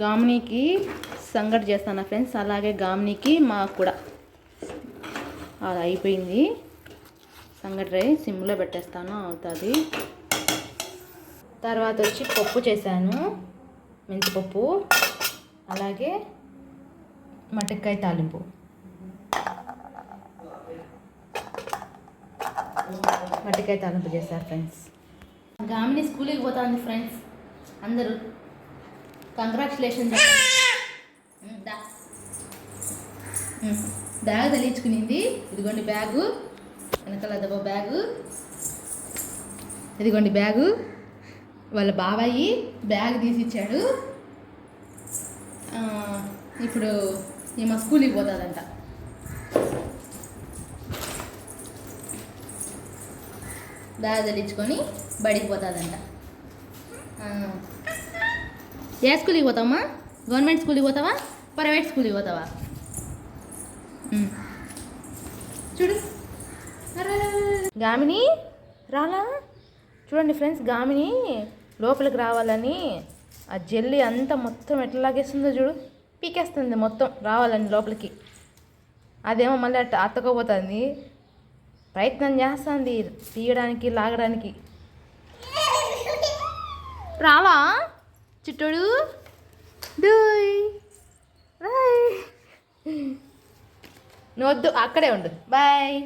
గామినికి సంగటి చేస్తాను ఫ్రెండ్స్? అలాగే గామినికి మాకు కూడా. అది అయిపోయింది. సంగటి రై సిమ్లో పెట్టేస్తాను అవుతుంది. తర్వాత వచ్చి పప్పు చేశాను మెంతిపప్పు అలాగే మటక్కాయ తాలింపు. మట్టికాయ తాలింపు చేశారు ఫ్రెండ్స్. గామిని స్కూల్కి పోతుంది ఫ్రెండ్స్. అందరూ కంగ్రాచులేషన్ బ్యాగ్ తలించుకునింది ఇదిగోండి బ్యాగు. వెనకాల దెబ్బ బ్యాగు. ఇదిగోండి బ్యాగు. వాళ్ళ బాబాయి బ్యాగ్ తీసి ఇచ్చాడు ఇప్పుడు ఈమె స్కూల్కి పోతుందంట. బ్యాగ్ తలించుకొని బడికి పోతుందంట. ఏ స్కూల్కి పోతావమ్మా? గవర్నమెంట్ స్కూల్కి పోతావా? ప్రైవేట్ స్కూల్కి పోతావా? చూడు. గామిని రాలా చూడండి ఫ్రెండ్స్ గామిని లోపలికి రావాలని ఆ జల్లి అంతా మొత్తం ఎట్లా లాగేస్తుందో చూడు. పీకేస్తుంది మొత్తం రావాలని లోపలికి. అదేమో మళ్ళీ అట్ట అత్తకపోతుంది ప్రయత్నం చేస్తుంది తీయడానికి లాగడానికి. రావా చిట్టోడు డూయ్ బాయ్ నువ్వు వద్దు అక్కడే ఉండు. బాయ్